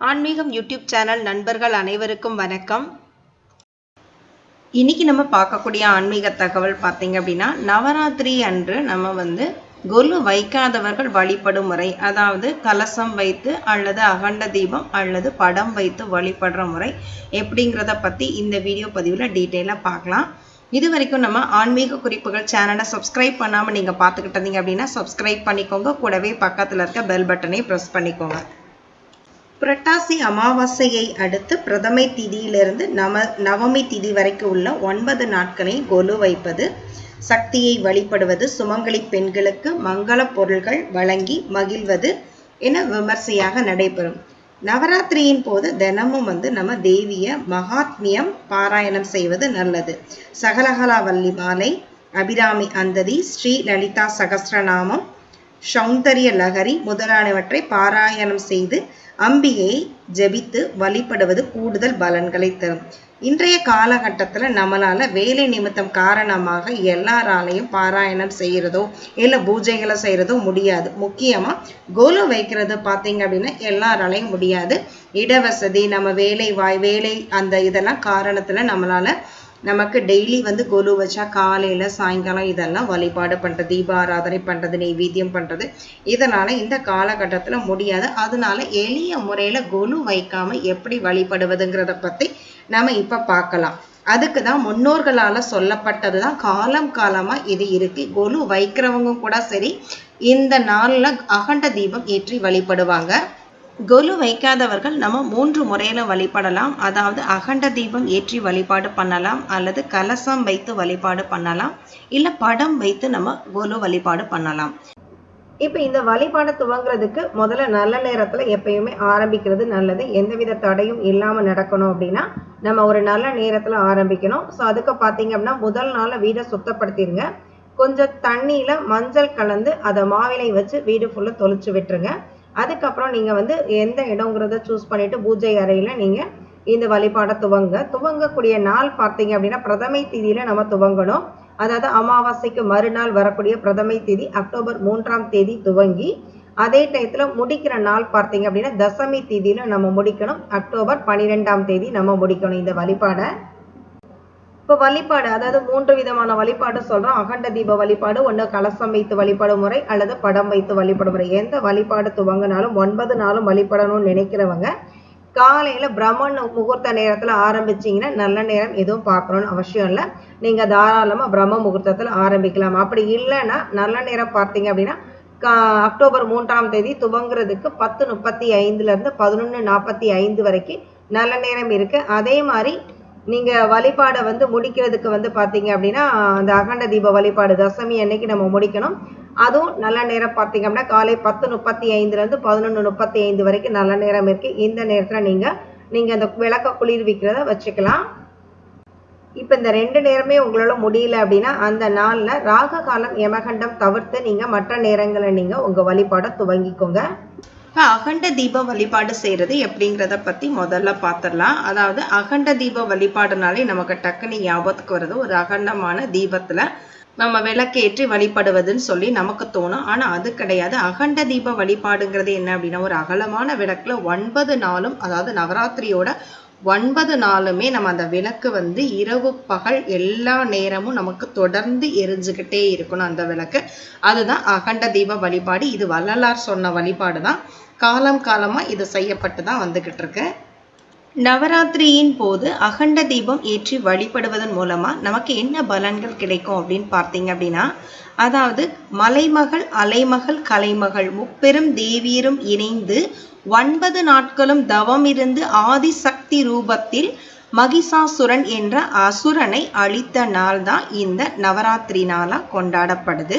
ஆன்மீகம் YouTube channel நண்பர்கள் அனைவருக்கும் வணக்கம். இன்னைக்கு நம்ம பார்க்கக்கூடிய ஆன்மீக தகவல் பார்த்தீங்க அப்படின்னா நவராத்திரி அன்று நம்ம வந்து கொலு வைக்காதவர்கள் வழிபடும் முறை அதாவது கலசம் வைத்து அல்லது அகண்ட தீபம் அல்லது படம் வைத்து வழிபடுற முறை எப்படிங்கிறத பற்றி இந்த வீடியோ பதிவில் டீட்டெயிலாக பார்க்கலாம். இது வரைக்கும் நம்ம ஆன்மீக குறிப்புகள் சேனலை சப்ஸ்கிரைப் பண்ணாமல் நீங்கள் பார்த்துக்கிட்டீங்க அப்படின்னா சப்ஸ்கிரைப் பண்ணிக்கோங்க. கூடவே பக்கத்தில் இருக்க பெல் பட்டனை ப்ரெஸ் பண்ணிக்கோங்க. புரட்டாசி அமாவாசையை அடுத்து பிரதமை திதியிலிருந்து நம நவமி திதி வரைக்கும் உள்ள ஒன்பது நாட்களை கொலு வைப்பது சக்தியை வழிபடுவது சுமங்கலி பெண்களுக்கு மங்கள பொருள்கள் வழங்கி மகிழ்வது என விமர்சையாக நடைபெறும். நவராத்திரியின் போது தினமும் வந்து நம்ம தேவிய மகாத்மியம் பாராயணம் செய்வது நல்லது. சகலகலாவல்லி மாலை அபிராமி அந்ததி ஸ்ரீ லலிதா சகசிரநாமம் சௌந்தரிய லகரி முதலானவற்றை பாராயணம் செய்து அம்பிகையை ஜெபித்து வழிபடுவது கூடுதல் பலன்களை தரும். இன்றைய காலகட்டத்தில் நம்மளால் வேலை நிமித்தம் காரணமாக எல்லாராலையும் பாராயணம் செய்கிறதோ இல்லை பூஜைகளை செய்கிறதோ முடியாது. முக்கியமாக கோலு வைக்கிறது பார்த்தீங்க அப்படின்னா எல்லாராலையும் முடியாது. இடவசதி நம்ம வேலை வாய் வேலை அந்த இதெல்லாம் காரணத்தில் நம்மளால நமக்கு டெய்லி வந்து கொலு வச்சா காலையில் சாயங்காலம் இதெல்லாம் வழிபாடு பண்ணுறது தீபாராதனை பண்ணுறது நெய்வேத்தியம் பண்ணுறது இதனால் இந்த காலகட்டத்தில் முடியாது. அதனால எளிய முறையில் கொலு வைக்காமல் எப்படி வழிபடுவதுங்கிறத பற்றி நம்ம இப்போ பார்க்கலாம். அதுக்கு தான் முன்னோர்களால் சொல்லப்பட்டது தான் காலம் காலமாக இது இருக்குது கொலு வைக்கிறவங்க கூட சரி இந்த நாளில் அகண்ட தீபம் ஏற்றி வழிபடுவாங்க. கொலு வைக்காதவர்கள் நம்ம மூன்று முறையில் வழிபடலாம். அதாவது அகண்ட தீபம் ஏற்றி வழிபாடு பண்ணலாம். அல்லது கலசம் வைத்து வழிபாடு பண்ணலாம். இல்லை படம் வைத்து நம்ம கொலு வழிபாடு பண்ணலாம். இப்போ இந்த வழிபாடு துவங்குறதுக்கு முதல்ல நல்ல நேரத்தில் எப்பயுமே ஆரம்பிக்கிறது நல்லது. எந்தவித தடையும் இல்லாமல் நடக்கணும் அப்படின்னா நம்ம ஒரு நல்ல நேரத்தில் ஆரம்பிக்கணும். ஸோ அதுக்கு பார்த்தீங்க அப்படின்னா முதல் நாளில் வீடை சுத்தப்படுத்திடுங்க கொஞ்சம் தண்ணியில் மஞ்சள் கலந்து அதை மாவிலை வச்சு வீடு ஃபுல்லாக தொளிச்சு விட்டுருங்க. அதுக்கப்புறம் நீங்கள் வந்து எந்த இடங்கிறத சூஸ் பண்ணிவிட்டு பூஜை அறையில் நீங்கள் இந்த வழிபாடை துவங்க. துவங்கக்கூடிய நாள் பார்த்தீங்க அப்படின்னா பிரதமை தேதியில் நம்ம துவங்கணும். அதாவது அமாவாசைக்கு மறுநாள் வரக்கூடிய பிரதமை தேதி அக்டோபர் மூன்றாம் தேதி துவங்கி அதே டயத்தில் முடிக்கிற நாள் பார்த்தீங்க அப்படின்னா தசமி தேதியில் நம்ம முடிக்கணும். அக்டோபர் பன்னிரெண்டாம் தேதி நம்ம முடிக்கணும் இந்த வழிபாடை. இப்போ வழிபாடு அதாவது மூன்று விதமான வழிபாடு சொல்கிறோம் அகண்ட தீப வழிபாடு ஒன்று கலசம் வைத்து வழிபாடு முறை அல்லது படம் வைத்து வழிபாடு முறை. எந்த வழிபாடு துவங்கினாலும் ஒன்பது நாளும் வழிபடணும்னு நினைக்கிறவங்க காலையில் பிரம்மன் முகூர்த்த நேரத்தில் ஆரம்பிச்சிங்கன்னா நல்ல நேரம் எதுவும் பார்க்கணும்னு அவசியம் இல்லை. நீங்கள் தாராளமாக பிரம்ம முகூர்த்தத்தில் ஆரம்பிக்கலாம். அப்படி இல்லைன்னா நல்ல நேரம் பார்த்தீங்க அப்படின்னா அக்டோபர் மூன்றாம் தேதி துவங்குறதுக்கு பத்து முப்பத்தி ஐந்துலேருந்து பதினொன்று நாற்பத்தி ஐந்து வரைக்கும் நல்ல நேரம் இருக்குது அதே மாதிரி நீங்கள் வழிபாடை வந்து முடிக்கிறதுக்கு வந்து பார்த்தீங்க அப்படின்னா அந்த அகண்ட தீப வழிபாடு தசமி அன்னைக்கு நம்ம முடிக்கணும். அதுவும் நல்ல நேரம் பார்த்தீங்க அப்படின்னா காலை பத்து முப்பத்தி ஐந்துலேருந்து பதினொன்று முப்பத்தி ஐந்து வரைக்கும் நல்ல நேரம் இருக்குது இந்த நேரத்தில் நீங்கள் நீங்கள் அந்த விளக்க குளிர்விக்கிறத வச்சுக்கலாம். இப்போ இந்த ரெண்டு நேரமே உங்களால் முடியல அப்படின்னா அந்த நாளில் ராக காலம் யமகண்டம் தவிர்த்து நீங்கள் மற்ற நேரங்களில் நீங்கள் உங்கள் வழிபாடை துவங்கிக்கோங்க. இப்போ அகண்ட தீப வழிபாடு செய்கிறது எப்படிங்கிறத பற்றி முதல்ல பார்த்துடலாம் அதாவது அகண்ட தீப வழிபாடுனாலே நமக்கு டக்குன்னு ஞாபகத்துக்கு வருது ஒரு அகண்டமான தீபத்தில் நம்ம விளக்கேற்றி வழிபடுவதுன்னு சொல்லி நமக்கு தோணும். ஆனால் அது கிடையாது. அகண்ட தீப வழிபாடுங்கிறது என்ன அப்படின்னா ஒரு அகலமான விளக்கில் ஒன்பது நாளும் அதாவது நவராத்திரியோட ஒன்பது நாளுமே நம்ம அந்த விளக்கு வந்து இரவு பகல் எல்லா நேரமும் நமக்கு தொடர்ந்து எரிஞ்சுக்கிட்டே இருக்கணும் அந்த விளக்கு. அதுதான் அகண்ட தீப வழிபாடு. இது வள்ளலார் சொன்ன வழிபாடு தான் காலம் காலமாக இது செய்யப்பட்டு தான் வந்துக்கிட்டு இருக்கு. நவராத்திரியின் போது அகண்ட தீபம் ஏற்றி வழிபடுவதன் மூலமாக நமக்கு என்ன பலன்கள் கிடைக்கும் அப்படின்னு பார்த்தீங்க அப்படின்னா அதாவது மலைமகள் அலைமகள் கலைமகள் முப்பெரும் தேவியரும் இணைந்து ஒன்பது நாட்களும் தவம் இருந்து ஆதிசக்தி ரூபத்தில் மகிஷாசுரன் என்ற அசுரனை அழித்த நாள் தான் இந்த நவராத்திரி நாளாக கொண்டாடப்படுது.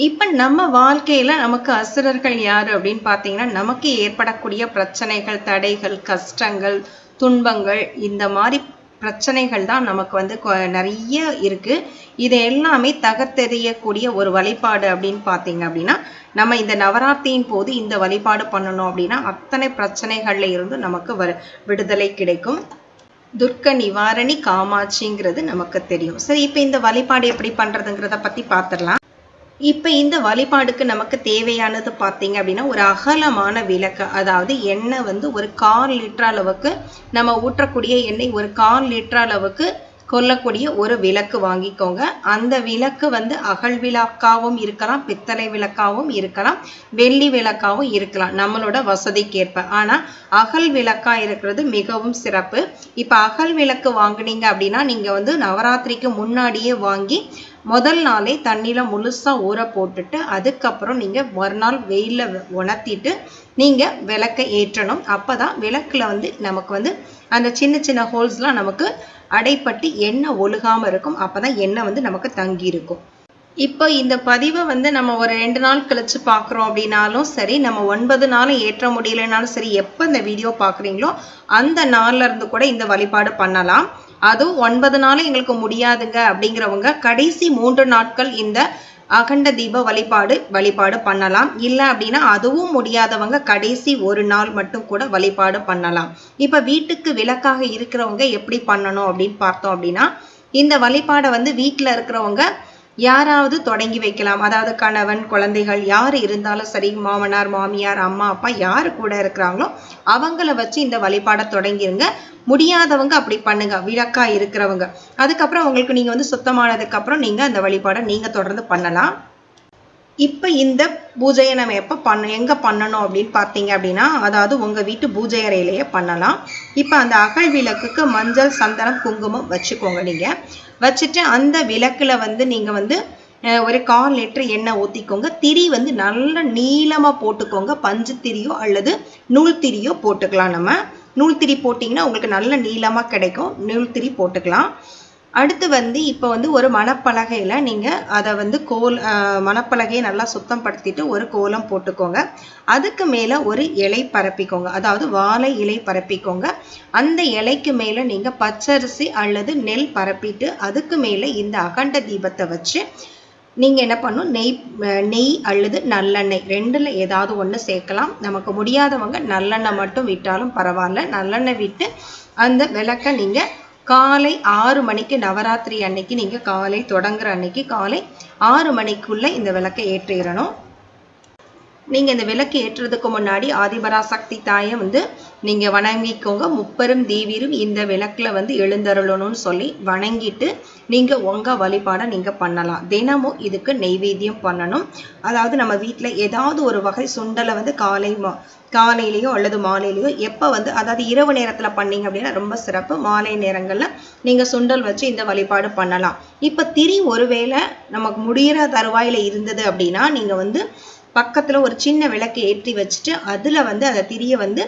இப்போ நம்ம வாழ்க்கையில் நமக்கு அசுரர்கள் யார் அப்படின்னு பார்த்தீங்கன்னா நமக்கு ஏற்படக்கூடிய பிரச்சனைகள் தடைகள் கஷ்டங்கள் துன்பங்கள் இந்த மாதிரி பிரச்சனைகள் தான் நமக்கு வந்து நிறைய இருக்குது இது எல்லாமே தகர்த்தெறியக்கூடிய ஒரு வழிபாடு அப்படின்னு பார்த்தீங்க அப்படின்னா நம்ம இந்த நவராத்திரியின் போது இந்த வழிபாடு பண்ணணும் அப்படின்னா அத்தனை பிரச்சனைகள்ல இருந்து நமக்கு வ விடுதலை கிடைக்கும். துர்க்க நிவாரணி காமாட்சிங்கிறது நமக்கு தெரியும். சரி இப்போ இந்த வழிபாடு எப்படி பண்ணுறதுங்கிறத பற்றி பார்த்துடலாம் இப்போ இந்த வழிபாடுக்கு நமக்கு தேவையானது பார்த்தீங்க அப்படின்னா ஒரு அகலமான விளக்கு அதாவது எண்ணெய் வந்து ஒரு கால் லிட்டர் அளவுக்கு நம்ம ஊற்றக்கூடிய எண்ணெய் ஒரு கால் லிட்டர் அளவுக்கு கொல்லக்கூடிய ஒரு விளக்கு வாங்கிக்கோங்க. அந்த விளக்கு வந்து அகல் விளக்காகவும் இருக்கலாம் பித்தளை விளக்காவும் இருக்கலாம் வெள்ளி விளக்காகவும் இருக்கலாம் நம்மளோட வசதிக்கேற்ப. ஆனால் அகல் விளக்கா இருக்கிறது மிகவும் சிறப்பு. இப்போ அகல் விளக்கு வாங்குனீங்க அப்படின்னா நீங்கள் வந்து நவராத்திரிக்கு முன்னாடியே வாங்கி முதல் நாளே தண்ணியில் முழுசாக ஊற போட்டுட்டு அதுக்கப்புறம் நீங்கள் மறுநாள் வெயிலில் உணர்த்திட்டு நீங்கள் விளக்கை ஏற்றணும். அப்போ தான் விளக்கில் வந்து நமக்கு வந்து அந்த சின்ன சின்ன ஹோல்ஸ்லாம் நமக்கு அடைப்பட்டு எண்ணெய் ஒழுகாமல் இருக்கும். அப்போ தான் எண்ணெய் வந்து நமக்கு தங்கி இருக்கும். இப்போ இந்த பதிவை வந்து நம்ம ஒரு ரெண்டு நாள் கழிச்சு பார்க்குறோம் அப்படின்னாலும் சரி நம்ம ஒன்பது நாளும் ஏற்ற முடியலைனாலும் சரி எப்போ இந்த வீடியோ பார்க்குறீங்களோ அந்த நாள்ல இருந்து கூட இந்த வழிபாடு பண்ணலாம். அதுவும் ஒன்பது நாளும் எங்களுக்கு முடியாதுங்க அப்படிங்கிறவங்க கடைசி மூன்று நாட்கள் இந்த அகண்ட தீப வழிபாடு வழிபாடு பண்ணலாம். இல்லை அப்படின்னா அதுவும் முடியாதவங்க கடைசி ஒரு நாள் மட்டும் கூட வழிபாடு பண்ணலாம். இப்போ வீட்டுக்கு விளக்காக இருக்கிறவங்க எப்படி பண்ணணும் அப்படின்னு பார்த்தோம் அப்படின்னா இந்த வழிபாடை வந்து வீட்டில் இருக்கிறவங்க யாராவது தொடங்கி வைக்கலாம். அதாவது கணவன் குழந்தைகள் யார் இருந்தாலும் சரி மாமனார் மாமியார் அம்மா அப்பா யார் கூட இருக்கிறாங்களோ அவங்கள வச்சு இந்த வழிபாடை தொடங்கிருங்க. முடியாதவங்க அப்படி பண்ணுங்க. விளக்கா இருக்கிறவங்க. அதுக்கப்புறம் உங்களுக்கு நீங்க வந்து சுத்தமானதுக்கு அப்புறம் நீங்க அந்த வழிபாடை நீங்க தொடர்ந்து பண்ணலாம். இப்போ இந்த பூஜையை நம்ம எப்போ பண்ண எங்கே பண்ணணும் அப்படின்னு பார்த்தீங்க அப்படின்னா அதாவது உங்கள் வீட்டு பூஜை அறையிலேயே பண்ணலாம். இப்போ அந்த அகல் விளக்குக்கு மஞ்சள் சந்தனம் குங்குமம் வச்சுக்கோங்க நீங்கள் வச்சுட்டு அந்த விளக்கில் வந்து நீங்கள் வந்து ஒரு கால் லிட்டர் எண்ணெய் ஊற்றிக்கோங்க திரி வந்து நல்ல நீளமாக போட்டுக்கோங்க. பஞ்சு திரியோ அல்லது நூல் திரியோ போட்டுக்கலாம் நம்ம. நூல் திரி போட்டிங்கன்னா உங்களுக்கு நல்ல நீளமாக கிடைக்கும். நூல் திரி போட்டுக்கலாம். அடுத்து வந்து இப்போ வந்து ஒரு மணப்பலகையில் நீங்கள் அதை வந்து கோல் மணப்பலகையை நல்லா சுத்தம் படுத்திட்டு ஒரு கோலம் போட்டுக்கோங்க. அதுக்கு மேலே ஒரு இலை பரப்பிக்கோங்க. அதாவது வாழை இலை பரப்பிக்கோங்க. அந்த இலைக்கு மேலே நீங்கள் பச்சரிசி அல்லது நெல் பரப்பிட்டு அதுக்கு மேலே இந்த அகண்ட தீபத்தை வச்சு நீங்கள் என்ன பண்ணும் நெய் நெய் அல்லது நல்லெண்ணெய் ரெண்டில் ஏதாவது ஒன்று சேர்க்கலாம். நமக்கு முடியாதவங்க நல்லெண்ணெய் மட்டும் விட்டாலும் பரவாயில்ல. நல்லெண்ணெய் விட்டு அந்த விளக்கை நீங்கள் காலை ஆறு மணிக்கு நவராத்திரி அன்னைக்கு நீங்கள் காலை தொடங்குற அன்னைக்கு காலை ஆறு மணிக்குள்ளே இந்த விளக்கை ஏற்றிடணும். நீங்கள் இந்த விளக்கு ஏற்றுறதுக்கு முன்னாடி ஆதிபராசக்தி தாயை வந்து நீங்கள் வணங்கிக்கோங்க. முப்பெரும் தேவிரும் இந்த விளக்கில் வந்து எழுந்தருளணும்னு சொல்லி வணங்கிட்டு நீங்கள் உங்கள் வழிபாடை நீங்கள் பண்ணலாம். தினமும் இதுக்கு நெய்வேத்தியம் பண்ணணும். அதாவது நம்ம வீட்டில் ஏதாவது ஒரு வகை சுண்டலை வந்து காலை மா காலையிலையோ அல்லது மாலையிலையோ எப்போ வந்து அதாவது இரவு நேரத்தில் பண்ணீங்க அப்படின்னா ரொம்ப சிறப்பு. மாலை நேரங்களில் நீங்கள் சுண்டல் வச்சு இந்த வழிபாடு பண்ணலாம். இப்போ திரி ஒருவேளை நமக்கு முடிகிற தருவாயில் இருந்தது அப்படின்னா நீங்கள் வந்து பக்கத்தில் ஒரு சின்ன விளக்கு ஏற்றி வச்சுட்டு அதில் வந்து அந்த திரியை வந்து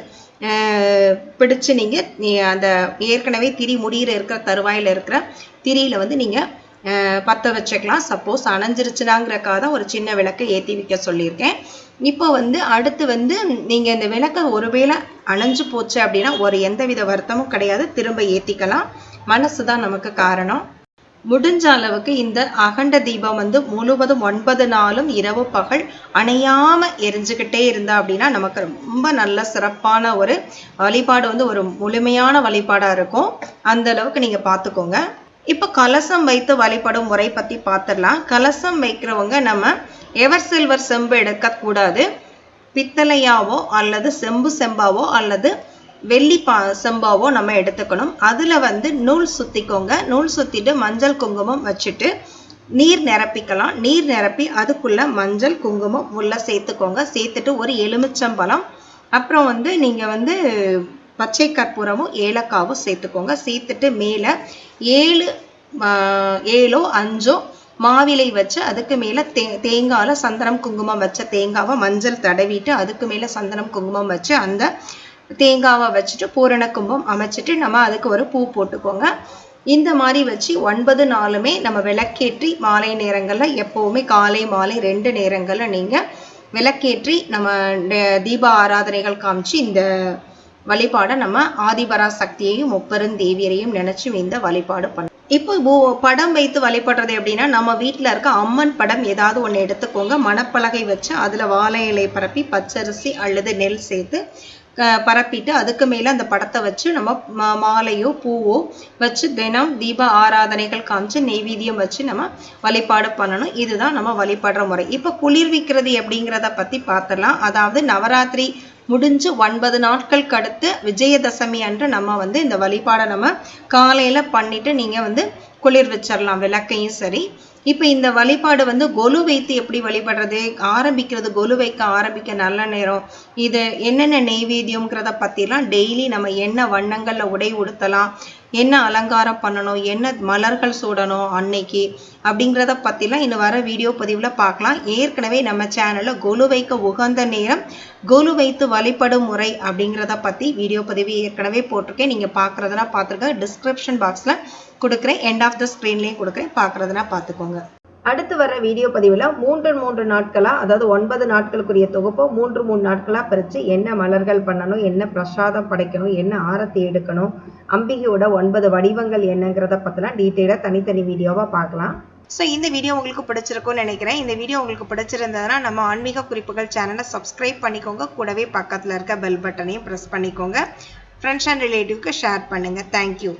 பிடிச்சு நீங்கள் அந்த ஏற்கனவே திரி முடிகிற இருக்கிற தருவாயில் இருக்கிற திரியில் வந்து நீங்கள் பற்ற வச்சுக்கலாம். சப்போஸ் அணைஞ்சிருச்சுனாங்கிறக்காக தான் ஒரு சின்ன விளக்கை ஏற்றி வைக்க சொல்லியிருக்கேன். இப்போ வந்து அடுத்து வந்து நீங்கள் இந்த விளக்கை ஒருவேளை அணைஞ்சு போச்சு அப்படின்னா ஒரு எந்தவித வருத்தமும் கிடையாது. திரும்ப ஏற்றிக்கலாம் மனசு தான் நமக்கு காரணம். முடிஞ்ச அளவுக்கு இந்த அகண்ட தீபம் வந்து முழுவதும் ஒன்பது நாளும் இரவு பகல் அணையாம எரிஞ்சுக்கிட்டே இருந்தா அப்படின்னா நமக்கு ரொம்ப நல்ல சிறப்பான ஒரு வழிபாடு வந்து ஒரு முழுமையான வழிபாடா இருக்கும். அந்த அளவுக்கு நீங்க பார்த்துக்கோங்க இப்போ கலசம் வைத்து வழிபடும் முறை பத்தி பார்த்துடலாம் கலசம் வைக்கிறவங்க நம்ம எவர் சில்வர் செம்பு எடுக்கக்கூடாது. பித்தளையாவோ அல்லது செம்பு செம்பாவோ அல்லது வெள்ளி பா செம்பாவோ நம்ம எடுத்துக்கணும். அதில் வந்து நூல் சுற்றிக்கோங்க நூல் சுற்றிட்டு மஞ்சள் குங்குமம் வச்சுட்டு நீர் நிரப்பிக்கலாம். நீர் நிரப்பி அதுக்குள்ளே மஞ்சள் குங்குமம் உள்ளே சேர்த்துக்கோங்க. சேர்த்துட்டு ஒரு எலுமிச்சம்பழம். அப்புறம் வந்து நீங்கள் வந்து பச்சை கற்பூரமும் ஏலக்காவும் சேர்த்துக்கோங்க. சேர்த்துட்டு மேலே ஏழு ஏழோ அஞ்சோ மாவிலை வச்சு அதுக்கு மேலே தே தேங்காயில் சந்தனம் குங்குமம் வச்ச தேங்காவை மஞ்சள் தடவிட்டு அதுக்கு மேலே சந்தனம் குங்குமம் வச்சு அந்த தேங்காவை வச்சுட்டு பூரண கும்பம் அமைச்சிட்டு நம்ம அதுக்கு ஒரு பூ போட்டுக்கோங்க. இந்த மாதிரி வச்சு ஒன்பது நாளுமே நம்ம விளக்கேற்றி மாலை நேரங்களில் எப்போவுமே காலை மாலை ரெண்டு நேரங்களில் நீங்கள் விளக்கேற்றி நம்ம தீப ஆராதனைகள் காமிச்சு இந்த வழிபாடை நம்ம ஆதிபரா சக்தியையும் முப்பெருந்தேவியரையும் நினைச்சு இந்த வழிபாடு பண்ண இப்போ படம் வைத்து வழிபடுறது எப்படின்னா நம்ம வீட்டில் இருக்க அம்மன் படம் ஏதாவது ஒன்று எடுத்துக்கோங்க. மணப்பலகை வச்சு அதில் வாழை இலை பரப்பி பச்சரிசி அல்லது நெல் சேர்த்து பரப்பிட்டு அதுக்கு மேலே அந்த படத்தை வச்சு நம்ம மா- மாலையோ பூவோ வச்சு தினம் தீப ஆராதனைகள் காமிச்சு நெய்வேதியம் வச்சு நம்ம வழிபாடு பண்ணணும். இதுதான் நம்ம வழிபடுற முறை. இப்போ குளிர்விக்கிறது அப்படிங்கிறத பற்றி பார்த்துடலாம் அதாவது நவராத்திரி முடிஞ்சு ஒன்பது நாட்களுக்கு அடுத்து விஜயதசமி அன்று நம்ம வந்து இந்த வழிபாடை நம்ம காலையில் பண்ணிவிட்டு நீங்கள் வந்து குளிர் வச்சிடலாம். விளக்கையும் சரி இப்போ இந்த வழிபாடு வந்து கொலு வைத்து எப்படி வழிபடுறது? ஆரம்பிக்கிறது கொலு வைக்க ஆரம்பிக்க நல்ல நேரம். இது என்னென்ன நெய்வேத்தியம்ங்கிறத பற்றிலாம் டெய்லி நம்ம என்ன வண்ணங்களில் உடை உடுத்தலாம்? என்ன அலங்காரம் பண்ணணும் என்ன மலர்கள் சூடணும் அன்னைக்கு அப்படிங்கிறத பற்றிலாம் இன்னும் வர வீடியோ பதிவில் பார்க்கலாம் ஏற்கனவே நம்ம சேனலில் கொலு வைக்க உகந்த நேரம் கொலு வைத்து வழிபடும் முறை அப்படிங்கிறத பற்றி வீடியோ பதிவு ஏற்கனவே போட்டிருக்கேன். நீங்கள் பார்க்குறதுனா பார்த்துருக்க டிஸ்கிரிப்ஷன் பாக்ஸில் கொடுக்குறேன். எண்ட் ஆஃப் த ஸ்க்ரீன்லேயும் கொடுக்குறேன். பார்க்குறதுனா பார்த்துக்கோங்க அடுத்து வர வீடியோ பதிவில் மூன்று மூன்று நாட்களாக அதாவது ஒன்பது நாட்களுக்குரிய தொகுப்பை மூன்று மூணு நாட்களாக பிரித்து என்ன மலர்கள் பண்ணணும் என்ன பிரசாதம் படைக்கணும் என்ன ஆரத்தி எடுக்கணும் அம்பிகையோட ஒன்பது வடிவங்கள் என்னங்கிறத பற்றிலாம் டீட்டெயிலாக தனித்தனி வீடியோவாக பார்க்கலாம். ஸோ இந்த வீடியோ உங்களுக்கு பிடிச்சிருக்கும்னு நினைக்கிறேன். இந்த வீடியோ உங்களுக்கு பிடிச்சிருந்ததுன்னா நம்ம ஆன்மீக குறிப்புகள் சேனலை சப்ஸ்கிரைப் பண்ணிக்கோங்க. கூடவே பக்கத்தில் இருக்க பெல் பட்டனையும் ப்ரெஸ் பண்ணிக்கோங்க. ஃப்ரெண்ட்ஸ் அண்ட் ரிலேட்டிவ்க்கு ஷேர் பண்ணுங்கள் தேங்க்யூ